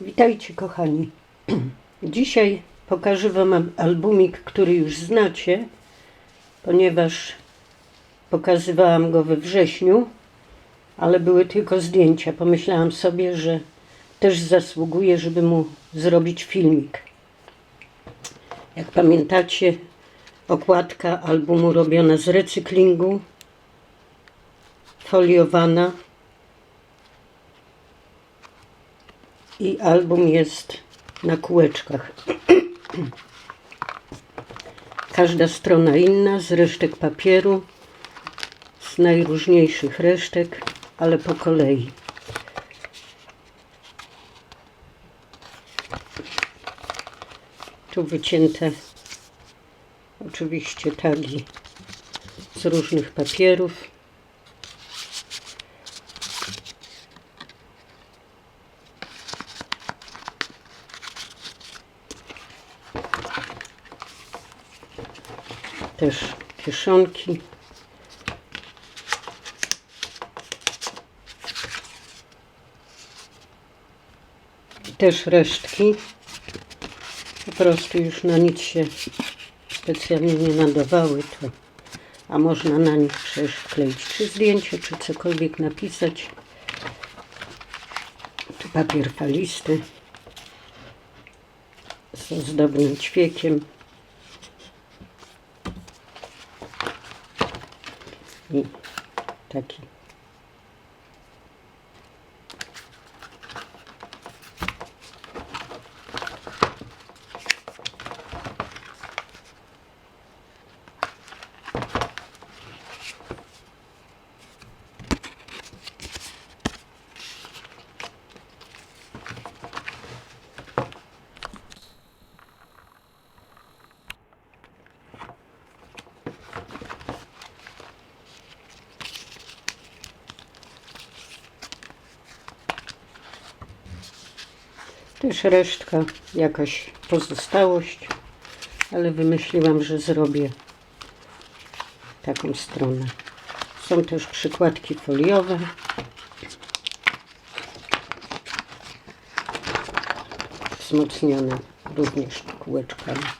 Witajcie kochani. Dzisiaj pokażę Wam albumik, który już znacie, ponieważ pokazywałam go we wrześniu, ale były tylko zdjęcia. Pomyślałam sobie, że też zasługuje, żeby mu zrobić filmik. Jak pamiętacie, okładka albumu robiona z recyklingu, foliowana. I album jest na kółeczkach. Każda strona inna, z resztek papieru, z najróżniejszych resztek, ale po kolei. Tu wycięte oczywiście tagi z różnych papierów. Też kieszonki. Też resztki. Po prostu już na nic się specjalnie nie nadawały, to, a można na nich przecież wkleić czy zdjęcie, czy cokolwiek napisać. Tu papier falisty z ozdobnym ćwiekiem. Taki. Też resztka, jakaś pozostałość, ale wymyśliłam, że zrobię taką stronę. Są też przykładki foliowe. Wzmocnione również kółeczkami.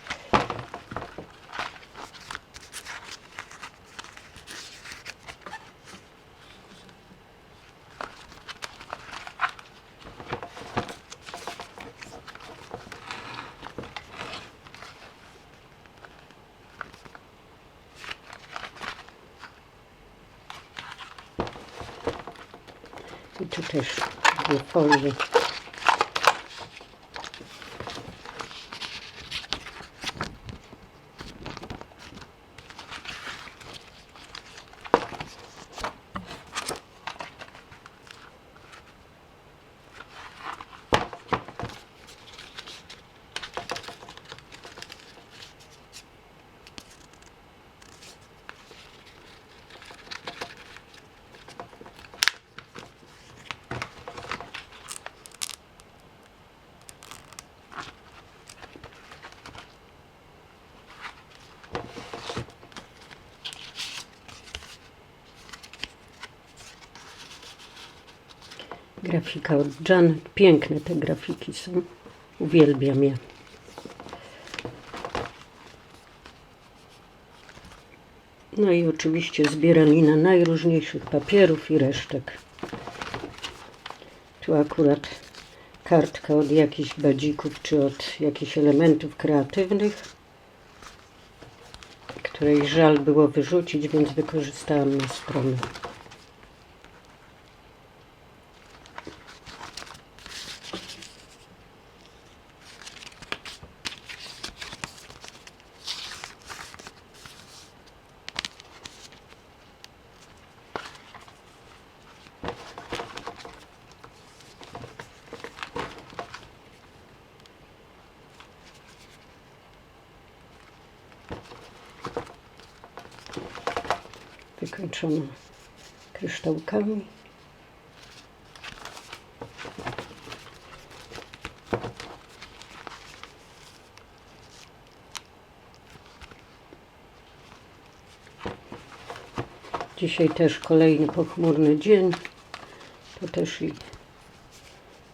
I tu też dwie folie. Grafika od Janet. Piękne te grafiki są. Uwielbiam je. No i oczywiście zbieranina najróżniejszych papierów i resztek. Tu akurat kartka od jakichś badzików czy od jakichś elementów kreatywnych, której żal było wyrzucić, więc wykorzystałam na stronę. Wykończono kryształkami. Dzisiaj też kolejny pochmurny dzień. To też i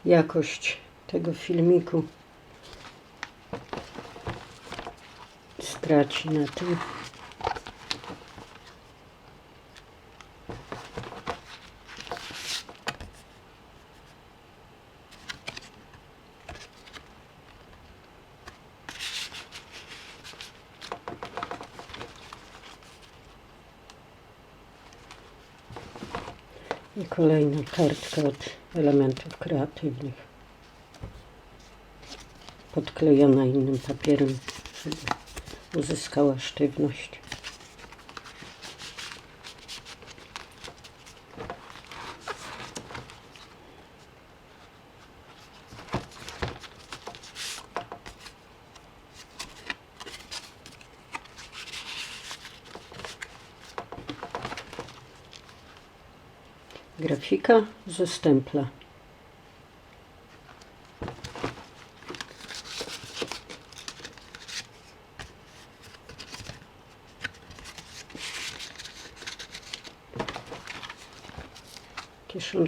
jakość tego filmiku straci na tym. I kolejna kartka od elementów kreatywnych. Podklejona innym papierem, żeby uzyskała sztywność. Grafika ze stempla.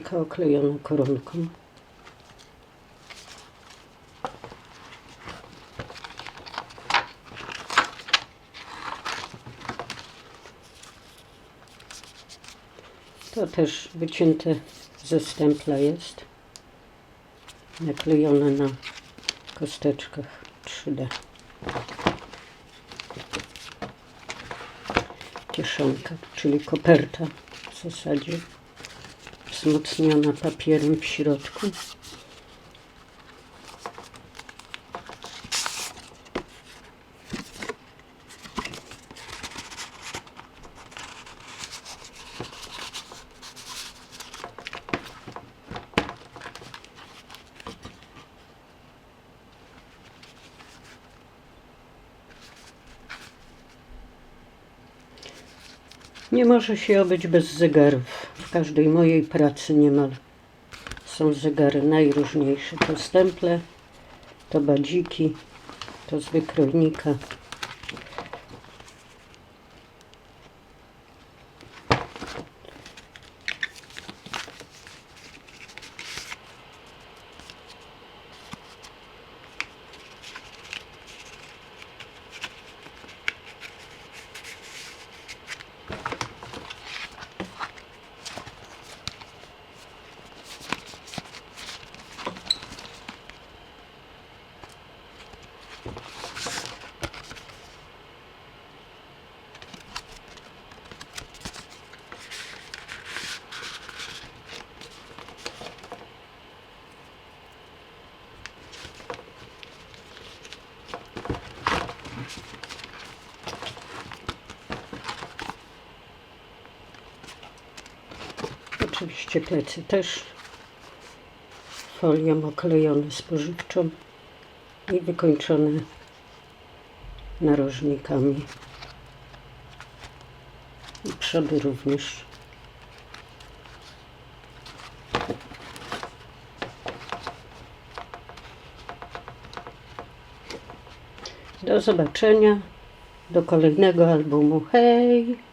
Kieszonka oklejona koronką. To też wycięte ze stempla jest. Naklejone na kosteczkach 3D. Kieszonka, czyli koperta w zasadzie wzmocniona papierem w środku. Nie może się obyć bez zegarów. W każdej mojej pracy niemal są zegary najróżniejsze. To stemple, to badziki, to z wykrojnika. Oczywiście plecy też folią oklejone spożywczą i wykończone narożnikami. I przody również. Do zobaczenia. Do kolejnego albumu. Hej!